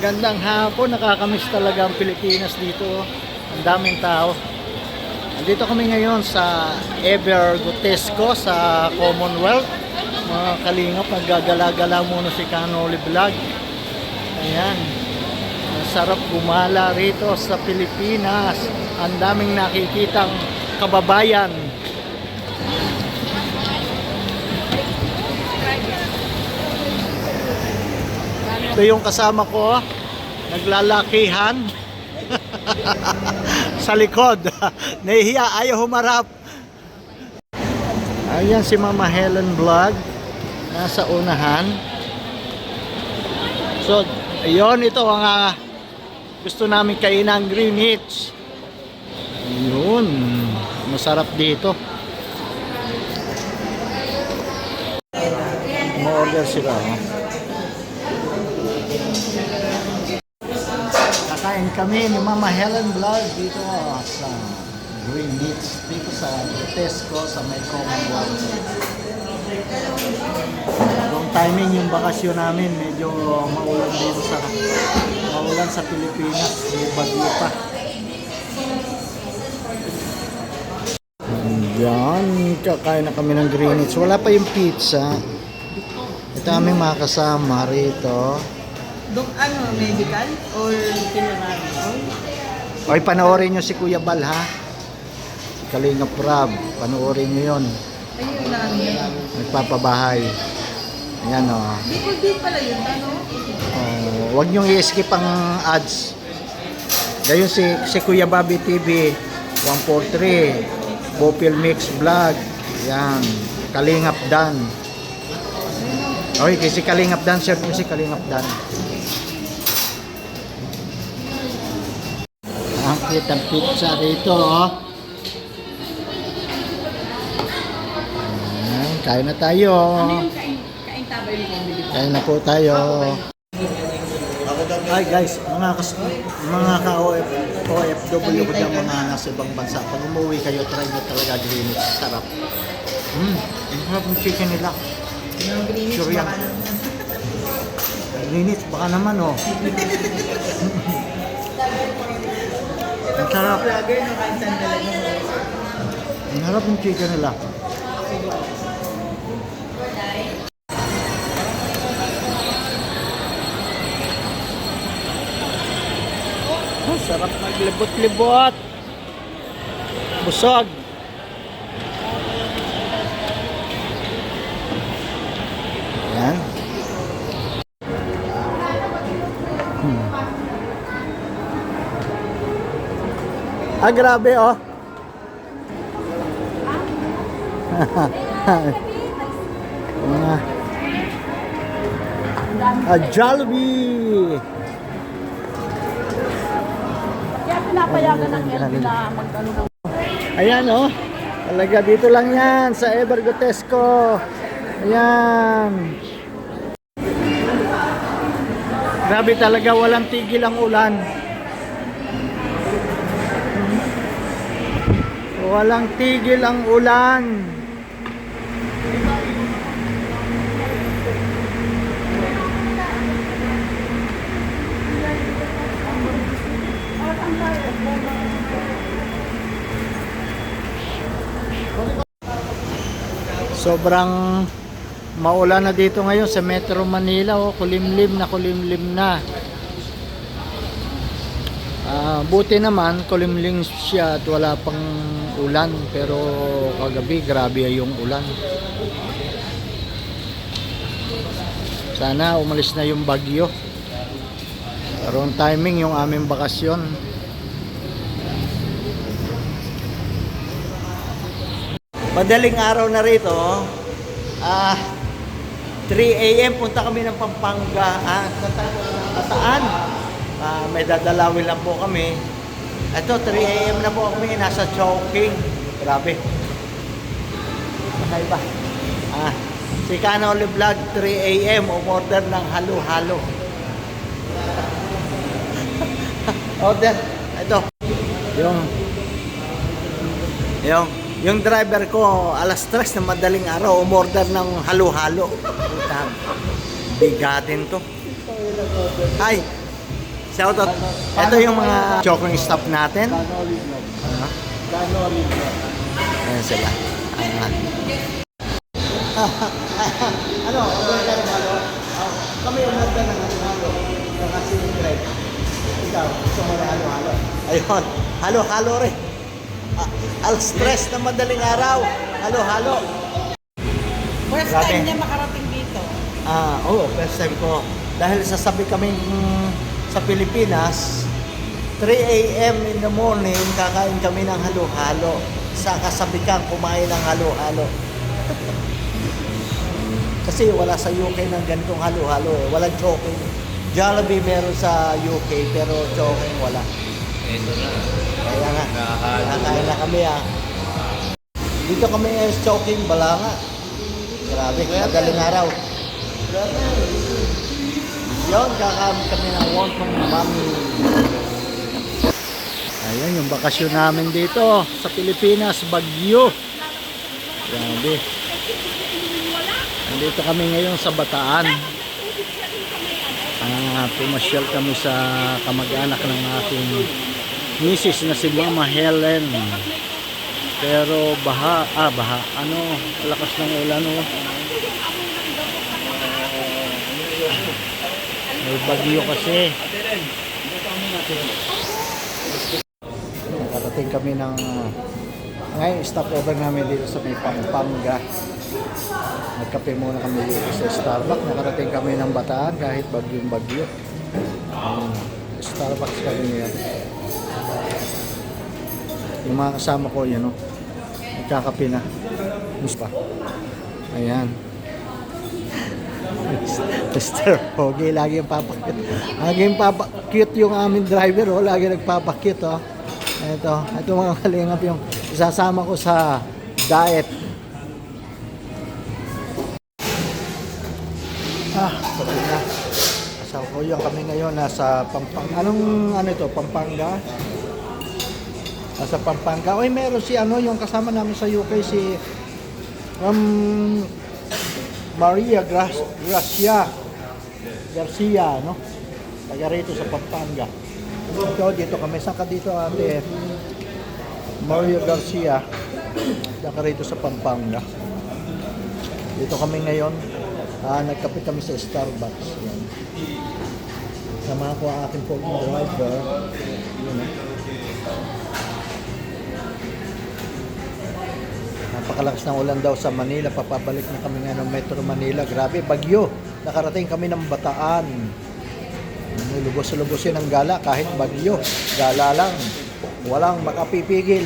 Magandang hapon, nakakamiss talaga ang Pilipinas dito. Ang daming tao. Andito kami ngayon sa Ever Gutesco sa Commonwealth. Mga kalingap, naggagala-gala muna si Canoli Vlog. Ayan. Ang sarap gumala rito sa Pilipinas. Ang daming nakikitang kababayan. Ito yung kasama ko, naglalakihan sa likod. Nahihiya, ayaw humarap. Ayan si Mama Helen Vlog, nasa unahan. So, ayun, ito ang ah, gusto namin kainan Greenwich. Yun, masarap dito. Ma-order sila. Oh. Kakain kami ni Mama Helen Vlog dito sa Green Beach, dito sa Tesco, sa may Commonwealth. Yung timing yung bakasyon namin, medyo maulan dito sa maulan sa Pilipinas, may bagyo pa. Yan, kakain na kami ng Greenwich. Wala pa yung pizza. Ito aming mga kasama rito. Dok, ano, medical or funeral? Okay, panoorin nyo si Kuya Bal ha. Si Kalinga Prab. Panoorin nyo yun. Ayun lang yan. Nagpapabahay. Ayan o. Oh. Bicol din pala yun, ano? Oh, huwag nyo i-skip ang ads. Gayon si, si Kuya Bobby TV 143 Bopil Mix Vlog yan Kalingap Dan Okay, kay si Kalingap Dan share mo si Kalingap Dan ang kitang pizza rito oh. Ayan, kain na tayo Kain, kain tabay mo. Kain na po tayo. Hi guys, mga kas mga ka OFW ko dyan mga nasa ibang bansa. Pag umuwi kayo, try nyo talaga Greenwich. Sarap. Mm, ang sarap ng chicken nila. Greenwich, Sure baka naman. Greenwich, baka naman oh. Vlogger, no, kain saan talaga. Ang sarap ng chicken nila. Ang sarap maglibot-libot. Busog. Yan. Ah, grabe oh. Mga Ah, Jollibee. Kaya pinapayagan ng LB na mag-ano ng Ayan oh. Talaga dito lang yan sa Evergotesco. Ayan. Grabe talaga walang tigil ang ulan. Walang tigil ang ulan. Sobrang maulan na dito ngayon sa Metro Manila. Oh, kulimlim na kulimlim na. Ah, buti naman kulimlim siya at wala pang ulan pero kagabi grabe yung ulan. Sana umalis na yung bagyo. Karoon timing yung aming bakasyon. Madaling araw na rito. Ah, 3 a.m. punta kami ng Pampanga. Ah, Kataan. Ah, may dadalawin lang po kami. Ito, 3 a.m. na po kami. Nasa Chowking. Grabe. Makaiba. Ah, si Canoli Vlog, 3 a.m. Umorder ng halo-halo. Order. Ito. Yung yung yung driver ko alas 3 na madaling araw umorder ng halo-halo. Bigatin to. Ay, Shout out. Ito yung mga choking staff natin. Gano original? Ano? Gano original? Ayan sila. Ayan. ano? Order ka ng halo? Oh, kami umorder ng halo-halo. Yung asin bread. Ikaw, gusto mo na halo-halo? Ayun. Halo-halo rin. Ah, al stress na madaling araw. Halo-halo. First time niya makarating dito. Ah, oo, first time ko. Dahil sasabi kami mm, sa Pilipinas, 3 a.m. in the morning, kakain kami ng halo-halo. Sa kasabikan, kumain ng halo-halo. Kasi wala sa UK ng ganitong halo-halo eh. Walang choking. Jollibee meron sa UK, pero choking wala. Ito na. Kaya nga, Nakahalo. kakain na kami ah. Dito kami eh, choking, bala nga. Grabe, madaling araw. Yun, kakain kami ng from mami. Ayan, yung bakasyon namin dito sa Pilipinas, Baguio. Grabe. Nandito kami ngayon sa Bataan. Ah, pumasyal kami sa kamag-anak ng aking misis na si Mama Helen. Pero baha, ah baha, ano, lakas ng ulan oh. May bagyo kasi. Nakarating kami ng ngayon stopover namin dito sa may Pampanga. Nagkape muna kami dito sa Starbucks. Nakarating kami ng Bataan kahit bagyong bagyo. Ayun. Starbucks kami ngayon. Yung mga kasama ko, yun o. Nagkakape na. Miss pa. Ayan. Mr. Pogi, lagi yung papakit. Lagi yung papakit yung aming driver, oh. Lagi nagpapakit, oh. Ito, ito mga kalingap yung isasama ko sa diet. Ah, sabi na. Sa Kuya kami ngayon nasa Pampang. Anong ano ito? Pampanga? Nasa Pampanga. Oy, meron si ano yung kasama namin sa UK si um Maria Gra- Gracia Garcia, no? Taga rito sa Pampanga. Ito, dito kami. Saan ka dito, ate? Maria Garcia. Taga rito sa Pampanga. Dito kami ngayon. Ah, nagkape kami sa Starbucks. Yan. Sama ko ang aking phone driver. Yun, eh. Napakalakas ng ulan daw sa Manila. Papabalik na kami nga ng Metro Manila. Grabe, bagyo. Nakarating kami ng Bataan. Lubos-lubos yun ang gala kahit bagyo. Gala lang. Walang makapipigil.